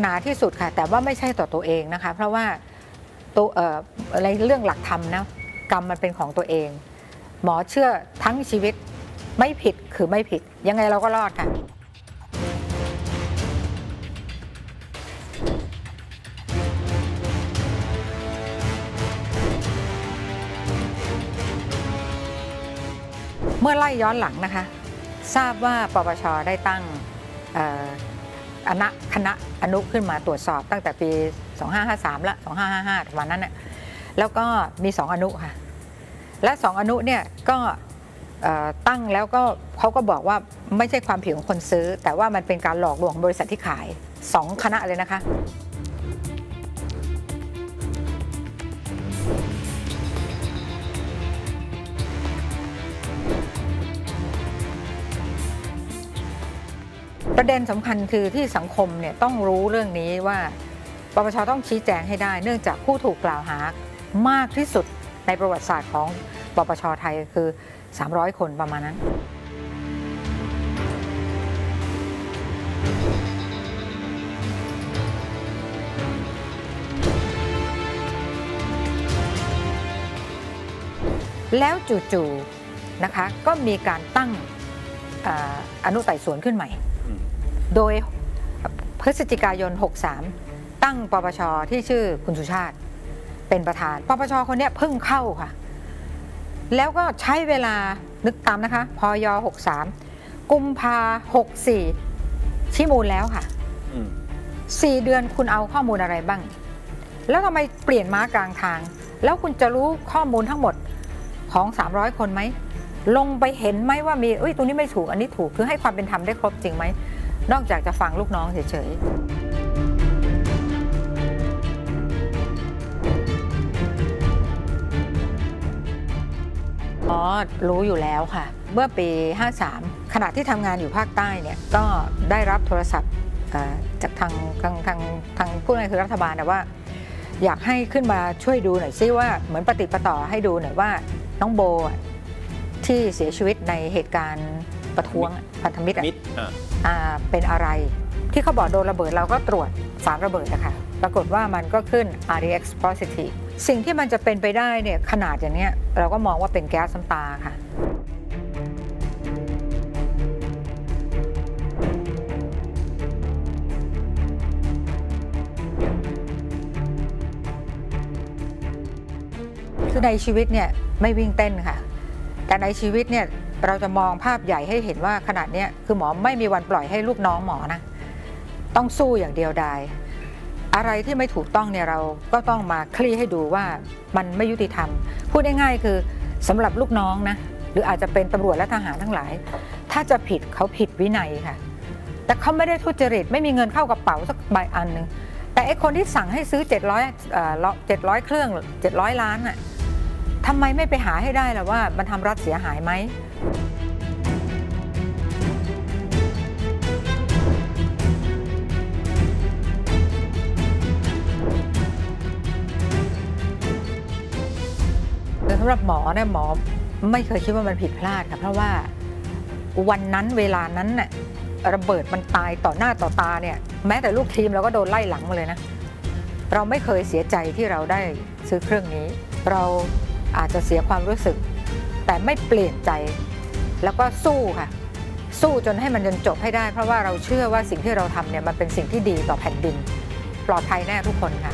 หนาที่สุดค่ะ แต่ว่าไม่ใช่ต่อตัวเองนะคะ เพราะว่าตัวเอ่ออะไรเรื่องหลักธรรมนะกรรมมันเป็นของตัวเอง หมอเชื่อทั้งชีวิตไม่ผิดคือไม่ผิด ยังไงเราก็รอดค่ะเมื่อไล่ย้อนหลังนะคะ ทราบว่าปปชได้ตั้ง คณะคณะอนุขึ้นมาตรวจสอบตั้งแต่ปี 2553 ละ 2555วันนั้นน่ะแล้วก็มี 2 อนุค่ะ และ 2 อนุเนี่ยก็ตั้งแล้วก็เขาก็บอกว่าไม่ใช่ความผิดของคนซื้อ แต่ว่ามันเป็นการหลอกลวงของบริษัทที่ขาย 2 คณะเลยนะคะ ประเด็นสำคัญคือที่สังคมเนี่ยต้องรู้เรื่องนี้ว่าปปชต้องชี้แจงให้ได้ เนื่องจากผู้ถูกกล่าวหามากที่สุดในประวัติศาสตร์ของปปชไทยคือ 300 คนประมาณนั้น แล้วจู่ๆนะคะก็มีการตั้งออนุไต่สวนขึ้นใหม่ โดยพฤศจิกายน 63 ตั้งปปชที่ชื่อคุณสุชาติ เป็นประธาน ปปชคนเนี้ยเพิ่งเข้าค่ะ แล้วก็ใช้เวลานึกตามนะคะ พย 63 กุมภา64 ชี้มูลแล้วค่ะอืม4เดือนคุณเอาข้อมูลอะไรบ้าง แล้วทำไมเปลี่ยนม้ากลางทาง แล้วคุณจะรู้ข้อมูลทั้งหมดของ 300 คนไหม ลงไปเห็นไหมว่ามีเอ้ยตรงนี้ไม่ถูกอันนี้ถูกคือให้ความเป็นธรรมได้ครบจริงไหม นอกจากจะฟังลูกน้องเฉยๆ อ๋อ รู้อยู่แล้วค่ะ เมื่อปี 53 ขณะที่ทำงานอยู่ภาคใต้เนี่ย ก็ได้รับโทรศัพท์จากทางทางทางทางผู้นำคือรัฐบาลนะว่า อยากให้ขึ้นมาช่วยดูหน่อยซิว่าเหมือนปฏิประต่อให้ดูหน่อยว่าน้องโบที่เสียชีวิตในเหตุการณ์ประท้วงอะพันธมิตร เป็นอะไร ที่เขาบอกโดนระเบิดเราก็ตรวจสารระเบิดนะคะปรากฏว่ามันก็ขึ้น RDX positive สิ่งที่มันจะเป็นไปได้เนี่ยขนาดอย่างนี้เราก็มองว่าเป็นแก๊สน้ำตาค่ะคือในชีวิตเนี่ยไม่วิ่งเต้นค่ะ แต่ในชีวิตเนี่ยเราจะมองภาพใหญ่ให้เห็นว่าขนาดนี้คือหมอไม่มีวันปล่อยให้ลูกน้องหมอนะต้องสู้อย่างเดียวดายอะไรที่ไม่ถูกต้องเนี่ยเราก็ต้องมาคลี่ให้ดูว่ามันไม่ยุติธรรม พูดง่ายๆคือสำหรับลูกน้องนะหรืออาจจะเป็นตำรวจและทหารทั้งหลาย ถ้าจะผิดเขาผิดวินัยค่ะ แต่เขาไม่ได้ทุจริตไม่มีเงินเข้ากระเป๋าสักใบอันหนึ่งแต่ไอ้คนที่สั่งให้ซื้อ 700เอ่อ700เครื่อง 700 ล้านน่ะ ทำไมไม่ไปหาให้ได้ล่ะว่ามันทำรัฐเสียหายไหมสำหรับหมอเนี่ยหมอไม่เคยคิดว่ามันผิดพลาดค่ะเพราะว่าวันนั้นเวลานั้นน่ะระเบิดมันตายต่อหน้าต่อตาเนี่ยแม้แต่ลูกทีมเราก็โดนไล่หลังมาเลยนะ เราไม่เคยเสียใจที่เราได้ซื้อเครื่องนี้ เรา อาจจะเสียความรู้สึก แต่ไม่เปลี่ยนใจ แล้วก็สู้ค่ะ สู้จนให้มันจนจบให้ได้ เพราะว่าเราเชื่อว่าสิ่งที่เราทำเนี่ยมันเป็นสิ่งที่ดีต่อแผ่นดิน ปลอดภัยแน่ทุกคนค่ะ